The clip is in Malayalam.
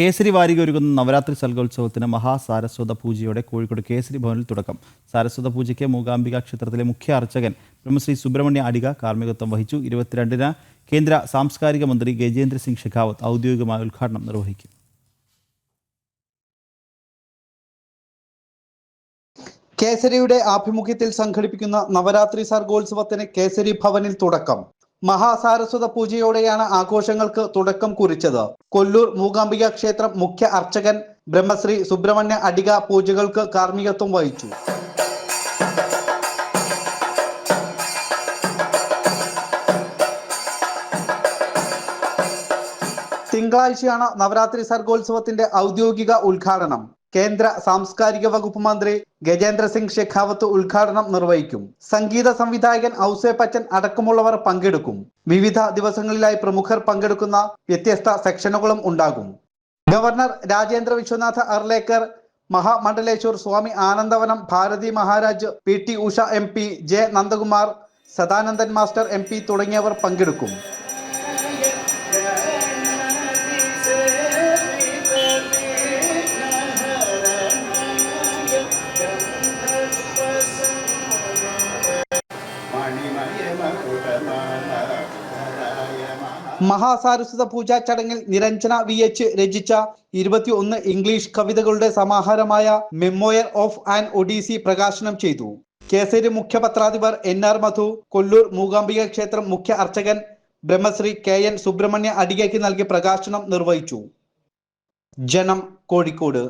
കേസരി വാരിക ഒരുക്കുന്ന നവരാത്രി സൽഗോത്സവത്തിന് മഹാസാരസ്വത പൂജയോടെ കോഴിക്കോട് കേസരി ഭവനിൽ തുടക്കം. സാരസ്വത പൂജയ്ക്ക് മൂകാംബിക ക്ഷേത്രത്തിലെ മുഖ്യ അർച്ചകൻ ബ്രഹ്മശ്രീ സുബ്രഹ്മണ്യ അടിക കാർമ്മികത്വം വഹിച്ചു. ഇരുപത്തിരണ്ടിന് കേന്ദ്ര സാംസ്കാരിക മന്ത്രി ഗജേന്ദ്ര സിംഗ് ഷെഖാവത്ത് ഔദ്യോഗികമായ ഉദ്ഘാടനം നിർവഹിക്കും. കേസരിയുടെ ആഭിമുഖ്യത്തിൽ സംഘടിപ്പിക്കുന്ന നവരാത്രി സർഗോത്സവത്തിന് കേസരി ഭവനിൽ തുടക്കം. മഹാസാരസ്വത പൂജയോടെയാണ് ആഘോഷങ്ങൾക്ക് തുടക്കം കുറിച്ചത്. കൊല്ലൂർ മൂകാംബിക ക്ഷേത്രം മുഖ്യ അർച്ചകൻ ബ്രഹ്മശ്രീ സുബ്രഹ്മണ്യ അടിക പൂജകൾക്ക് കാർമ്മികത്വം വഹിച്ചു. തിങ്കളാഴ്ചയാണ് നവരാത്രി സർഗോത്സവത്തിന്റെ ഔദ്യോഗിക ഉദ്ഘാടനം. കേന്ദ്ര സാംസ്കാരിക വകുപ്പ് മന്ത്രി ഗജേന്ദ്ര സിംഗ് ഷെഖാവത്ത് ഉദ്ഘാടനം നിർവഹിക്കും. സംഗീത സംവിധായകൻ ഔസേ പച്ചൻ അടക്കമുള്ളവർ പങ്കെടുക്കും. വിവിധ ദിവസങ്ങളിലായി പ്രമുഖർ പങ്കെടുക്കുന്ന വ്യത്യസ്ത സെക്ഷനുകളും ഉണ്ടാകും. Governor Rajendra Vishwanath Arlekar Mahamandaleshwar Swami Anandavanam Bharati Maharaj P T Usha M P J Nandakumar Sadanandan master M P തുടങ്ങിയവർ പങ്കെടുക്കും. മഹാസാരസ്വത പൂജാ ചടങ്ങിൽ നിരഞ്ജന വി എച്ച് രചിച്ച ഇരുപത്തി ഒന്ന് ഇംഗ്ലീഷ് കവിതകളുടെ സമാഹാരമായ മെമ്മോയർ ഓഫ് ആൻ ഒഡീസി പ്രകാശനം ചെയ്തു. കേസരി മുഖ്യപത്രാധിപർ എൻ ആർ മധു കൊല്ലൂർ മൂകാംബിക ക്ഷേത്രം മുഖ്യ അർച്ചകൻ ബ്രഹ്മശ്രീ കെ എൻ സുബ്രഹ്മണ്യ അടികയ്ക്ക് നൽകി പ്രകാശനം നിർവഹിച്ചു. ജനം കോഴിക്കോട്.